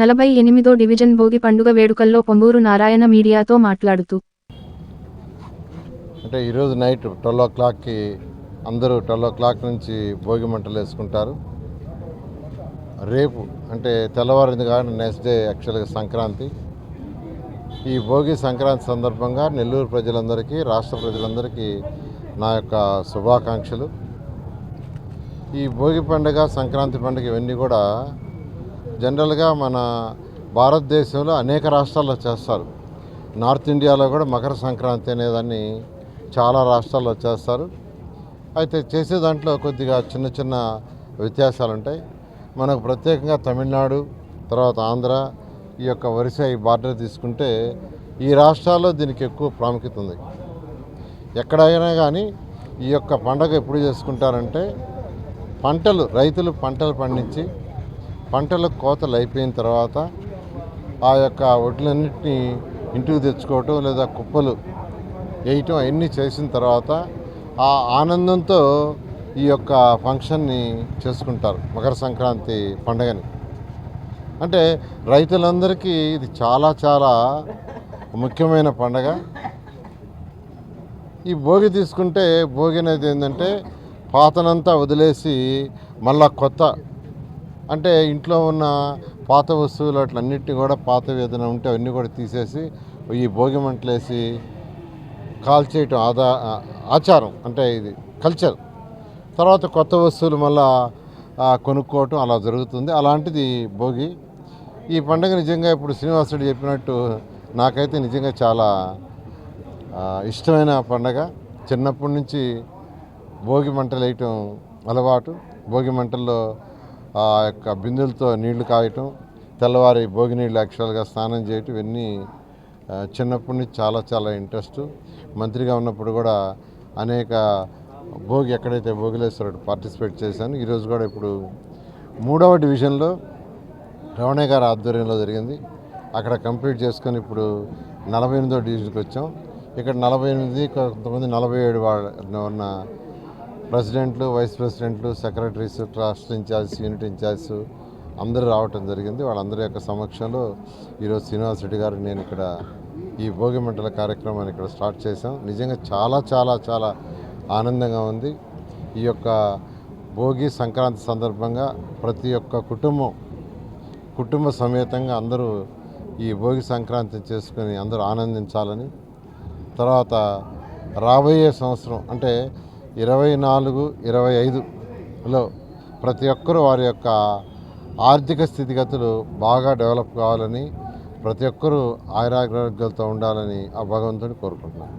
నలభై ఎనిమిదో డివిజన్ భోగి పండుగ వేడుకల్లో పొంగూరు నారాయణ మీడియాతో మాట్లాడుతూ అంటే ఈరోజు నైట్ ట్వెల్వ్ ఓ క్లాక్కి అందరూ ట్వెల్వ్ ఓ క్లాక్ నుంచి భోగి మంటలు వేసుకుంటారు. రేపు అంటే తెల్లవారింది కాబట్టి నెక్స్ట్ డే యాక్చువల్గా సంక్రాంతి. ఈ భోగి సంక్రాంతి సందర్భంగా నెల్లూరు ప్రజలందరికీ రాష్ట్ర ప్రజలందరికీ నా యొక్క శుభాకాంక్షలు. ఈ భోగి పండుగ సంక్రాంతి పండుగ ఇవన్నీ కూడా జనరల్గా మన భారతదేశంలో అనేక రాష్ట్రాల్లో చేస్తారు. నార్త్ ఇండియాలో కూడా మకర సంక్రాంతి అనేదాన్ని చాలా రాష్ట్రాల్లో చేస్తారు. అయితే చేసే దాంట్లో కొద్దిగా చిన్న చిన్న వ్యత్యాసాలు ఉంటాయి మనకు ప్రత్యేకంగా తమిళనాడు తర్వాత ఆంధ్ర ఈ యొక్క వరుస ఈ బార్డర్ తీసుకుంటే ఈ రాష్ట్రాల్లో దీనికి ఎక్కువ ప్రాముఖ్యత ఉంది. ఎక్కడైనా కానీ ఈ యొక్క పండగ ఎప్పుడు చేసుకుంటారంటే పంటలు రైతులు పంటలు పండించి పంటల కోతలు అయిపోయిన తర్వాత ఆ యొక్క వడ్లన్నింటినీ ఇంటికి తెచ్చుకోవటం లేదా కుప్పలు వేయటం అవన్నీ చేసిన తర్వాత ఆ ఆనందంతో ఈ యొక్క ఫంక్షన్ని చేసుకుంటారు మకర సంక్రాంతి పండుగని. అంటే రైతులందరికీ ఇది చాలా చాలా ముఖ్యమైన పండగ. ఈ భోగి తీసుకుంటే భోగి అనేది ఏంటంటే పాతనంతా వదిలేసి మళ్ళా కొత్త అంటే ఇంట్లో ఉన్న పాత వస్తువులు అట్లన్నిటిని కూడా పాత ఏదైనా ఉంటే అవన్నీ కూడా తీసేసి ఈ భోగి మంటలేసి కాల్చేయటం ఆదా ఆచారం అంటే ఇది కల్చర్. తర్వాత కొత్త వస్తువులు మళ్ళా కొనుక్కోవటం అలా జరుగుతుంది. అలాంటిది భోగి. ఈ పండుగ నిజంగా ఇప్పుడు శ్రీనివాసుడు చెప్పినట్టు నాకైతే నిజంగా చాలా ఇష్టమైన పండగ. చిన్నప్పటి నుంచి భోగి మంటలు వేయటం అలవాటు. భోగి మంటల్లో ఆ యొక్క బిందులతో నీళ్ళు కాయటం తెల్లవారి భోగి నీళ్ళు యాక్చువల్గా స్నానం చేయటం ఇవన్నీ చిన్నప్పటి నుంచి చాలా చాలా ఇంట్రెస్ట్ మంత్రిగా ఉన్నప్పుడు కూడా అనేక భోగి ఎక్కడైతే భోగిలేశ్వరుడు పార్టిసిపేట్ చేశాను ఈరోజు కూడా ఇప్పుడు మూడవ డివిజన్లో రమణయ్య గారి ఆధ్వర్యంలో జరిగింది. అక్కడ కంప్లీట్ చేసుకొని ఇప్పుడు నలభై ఎనిమిదో డివిజన్కి వచ్చాం. ఇక్కడ నలభై ఎనిమిది కొంతమంది నలభై ఏడు వాళ్ళ ఉన్న ప్రెసిడెంట్లు వైస్ ప్రెసిడెంట్లు secretaries trust incharge unit incharge అందరూ రావటం జరిగింది. వాళ్ళందరి యొక్క సమక్షంలో ఈరోజు శ్రీనివాస్ రెడ్డి గారు నేను ఇక్కడ ఈ భోగి మంటల కార్యక్రమాన్ని ఇక్కడ స్టార్ట్ చేశాం. నిజంగా చాలా చాలా చాలా ఆనందంగా ఉంది. ఈ యొక్క భోగి సంక్రాంతి సందర్భంగా ప్రతి ఒక్క కుటుంబం కుటుంబ సమేతంగా అందరూ ఈ భోగి సంక్రాంతి చేసుకొని అందరూ ఆనందించాలని తర్వాత రాబోయే సంవత్సరం అంటే ఇరవై నాలుగు ఇరవై ఐదులో ప్రతి ఒక్కరూ వారి యొక్క ఆర్థిక స్థితిగతులు బాగా డెవలప్ కావాలని ప్రతి ఒక్కరూ ఆయురారోగ్యాలతో ఉండాలని ఆ భగవంతుని కోరుకుంటున్నాను